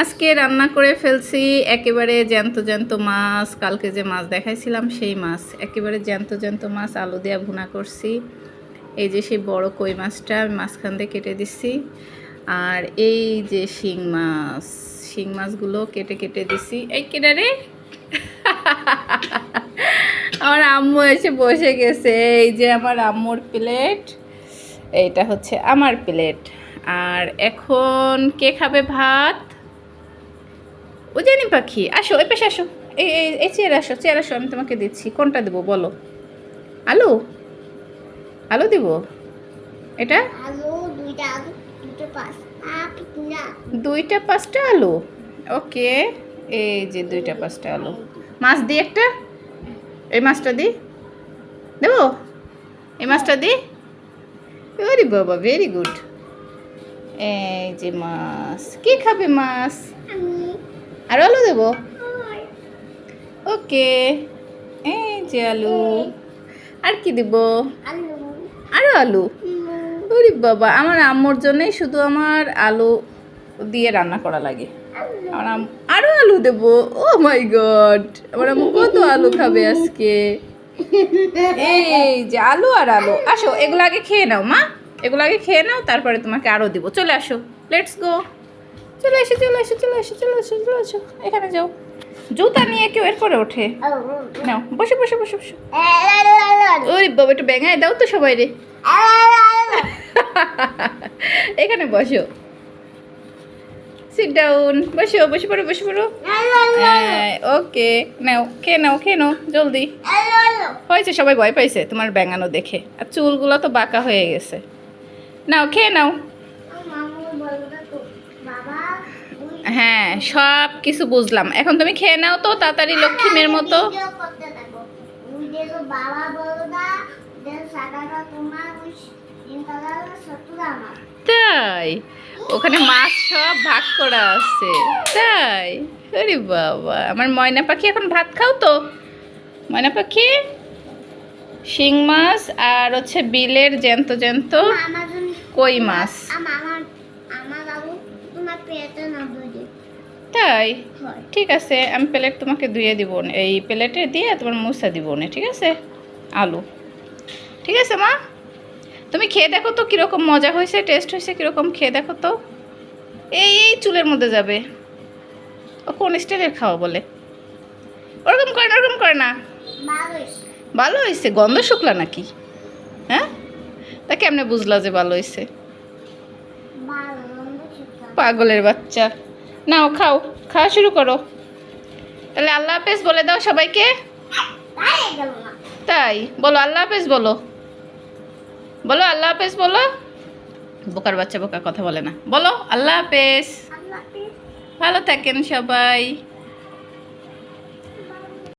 আজকে রান্না করে ফেলছি একেবারে জ্যান্ত জ্যান্ত মাছ। কালকে যে মাছ দেখাইছিলাম, সেই মাছ। একেবারে জ্যান্ত জ্যান্ত মাছ, আলু দেওয়া ভুনা করছি। এই যে সেই বড় কই মাছটা, আমি মাঝখান দিয়ে কেটে দিছি। আর এই যে শিং মাছ, শিং মাছগুলো কেটে কেটে দিছি। এই কেটে রে? আমার আম্মু এসে বসে গেছে। এই যে আমার আম্মুর প্লেট, এইটা হচ্ছে আমার প্লেট। আর এখন কে খাবে ভাত? ও জানি পাখি আসো ওই পাশে আসো। এই এই- চেয়ার আসো চেয়ার আসো আমি তোমাকে দিচ্ছি। কোনটা দেবো বলো। আলু? আলু দিব? এটা? দুইটা পাঁচটা আলু? ওকে এই যে দুইটা পাঁচটা আলু। মাছ দিই একটা? এই মাছটা দি। দেবো? এই মাছটা দিই ওরে বাবা ভেরি গুড এই যে মাছ। কি খাবে মাছ? আর আলু দেবো? ওকে। এই যে আলু। আর কি দিব? আরও আলু? ওরে বাবা, আমার আম্মুর জন্যই শুধু আমার আলু দিয়ে রান্না করা লাগে। আমার আম আরও আলু দেবো। ও মাই গড, আমার আম্মু কত আলু খাবে আজকে। এই যে আলু আর আলু। আসো, এগুলো আগে খেয়ে নাও মা। এগুলো আগে খেয়ে নাও, তারপরে তোমাকে আরও দিব। চলে আসো। লেটস গো চলে এসো চলে এসো চলে এসো চলে এসো চলে এসো। এখানে যাও। জুতা নিয়ে কেউ এরপরে ওঠে। নাও, বসে বসে বসে বসে। ওরে বাবা, একটু ব্যাঙায় দাও তো সবাই রে। এখানে বসো। সিট ডাউন বসো, বসে পড়ো বসে পড়ো। আলু ওকে। নাও, খেয়ে নাও খেয়ে নাও, জলদি। হয়েছে, সবাই ভয় পাইছে তোমার ব্যাঙানো দেখে। আর চুলগুলো তো বাঁকা হয়ে গেছে। নাও, খেয়ে নাও। বাবা। হ্যাঁ সব কিছু বুঝলাম। এখন তুমি খেয়ে নাও তো তাড়াতাড়ি লক্ষ্মীমের মতো। তাই? ওখানে মাছ সব ভাগ করা আছে। তাই? আরে বাবা আমার ময়না পাখি এখন ভাত খাও তো। ময়না পাখি শিং মাছ আর হচ্ছে বিলের জ্যান্ত জ্যান্ত কই মাছ? আমার আমার আমার বাবু তোমার পেটে না তাই? ঠিক আছে আমি প্লেট তোমাকে ধুয়ে দিব। এই প্লেটে দিয়ে তোমার মুছা দিব না ঠিক আছে? আলু। ঠিক আছে মা? তুমি খেয়ে দেখো তো কীরকম মজা হয়েছে টেস্ট হয়েছে কীরকম খেয়ে দেখো তো। এই এই চুলের মধ্যে যাবে। ও কোন স্টাইলের খাওয়া বলে? ওরকম করে না ওরকম করে না। ভালো হয়েছে। গন্ধ শুকলা নাকি? হ্যাঁ? তা কেমনে বুঝলা যে ভালো হয়েছে? পাগলের বাচ্চা। নাও খাও খাওয়া শুরু করো। তাহলে আল্লাহ হাফেজ বলে দাও সবাইকে। তাই বলো আল্লাহ হাফেজ বলো। বলো আল্লাহ হাফেজ বলো। বোকার বাচ্চা বোকা কথা বলে না। বলো আল্লাহ হাফেজ। ভালো থাকেন সবাই।